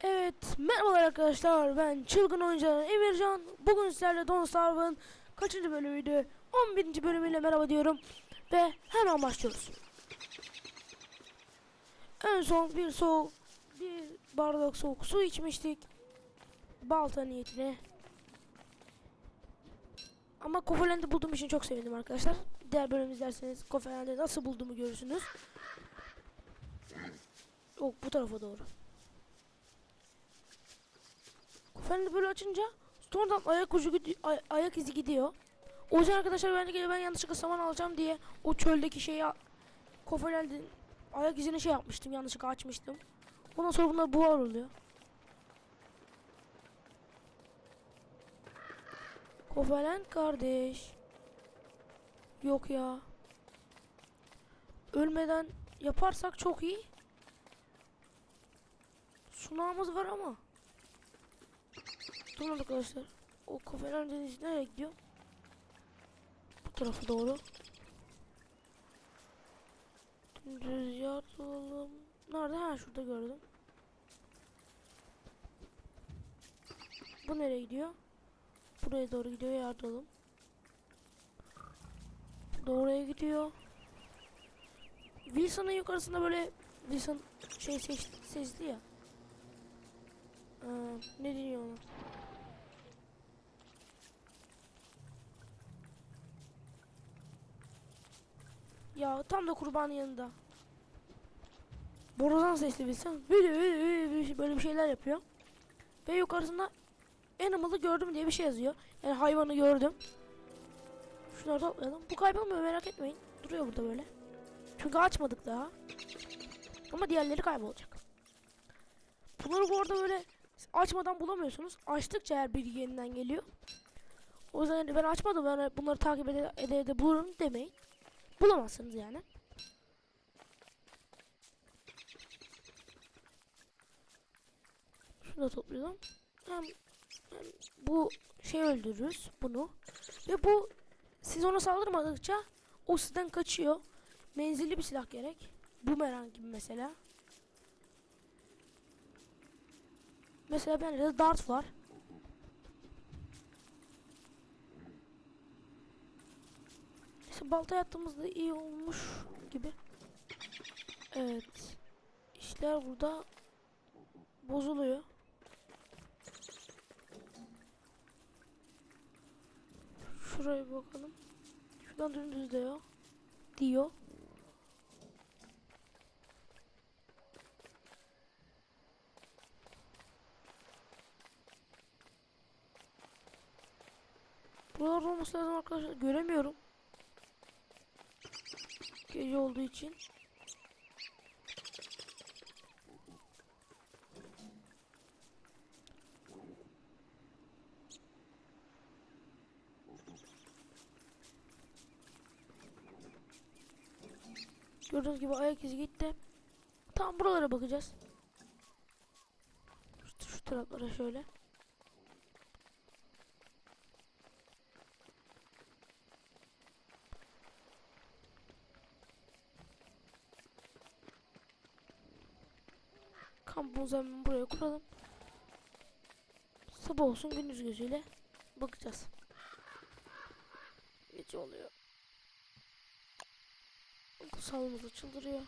Evet, merhabalar arkadaşlar. Ben çılgın oyuncu Emircan. Bugün sizlerle Don't Starve'ın kaçıncı bölümüydü? 11. bölümüyle merhaba diyorum. Ve hemen başlıyoruz. En son bir soğuk, bir bardak soğuk su içmiştik. Balta niyetine. Ama Kofaland'i bulduğum için çok sevindim arkadaşlar. Diğer bölüm izlerseniz Kofaland'i nasıl bulduğumu görürsünüz. Yok bu tarafa doğru. Kofeni böyle açınca sonradan ayak ucu ay- ayak izi gidiyor. O yüzden arkadaşlar ben de ben yanlışlıkla saman alacağım diye o çöldeki şeyi Kofelend'in ayak izini şey yapmıştım yanlışlıkla açmıştım. Ondan sonra bunlar buhar oluyor. Kofelend kardeş. Yok ya. Ölmeden yaparsak çok iyi. Sunağımız var ama. Durun arkadaşlar. O kafelerin denizi nereye gidiyor? Bu tarafa doğru. Rüzgar alalım. Nerede? Ha şurada gördüm. Bu nereye gidiyor? Buraya doğru gidiyor yardalım. Doğruya gidiyor. Wilson'ın yukarısında böyle Wilson şey seç, seçti ya. Aa, ne deniyor ona? Ya tam da kurbanın yanında. Borazan sesli bilsen böyle bir şeyler yapıyor. Ve yukarısında Animal'ı gördüm diye bir şey yazıyor. Yani hayvanı gördüm. Şunları toplayalım. Bu kaybolmuyor merak etmeyin. Duruyor burada böyle. Çünkü açmadık daha. Ama diğerleri kaybolacak. Bunları bu arada böyle açmadan bulamıyorsunuz. Açtıkça eğer bilgi yeniden geliyor. O yüzden hani ben açmadım ben bunları takip ede ede, ede bulurum demeyin. Bulamazsınız yani. Şunu da toplayalım. Hem, hem bu şey öldürürüz bunu. Ve bu siz ona saldırmadıkça o sizden kaçıyor. Menzilli bir silah gerek. Bumerang gibi mesela. Mesela bende de dart var. İşte balta attığımızda iyi olmuş gibi. Evet. İşler burada bozuluyor. Şuraya bakalım. Şuradan dümdüz diyor. Diyor. Buralarda olması lazım arkadaşlar. Göremiyorum. Gece olduğu için. Gördüğünüz gibi ayak izi gitti. Tam buralara bakacağız. Şu, şu taraflara şöyle. Kampımızı hemen buraya kuralım. Sabah olsun gündüz gözüyle bakacağız. Gece oluyor. Kusalımız çıldırıyor.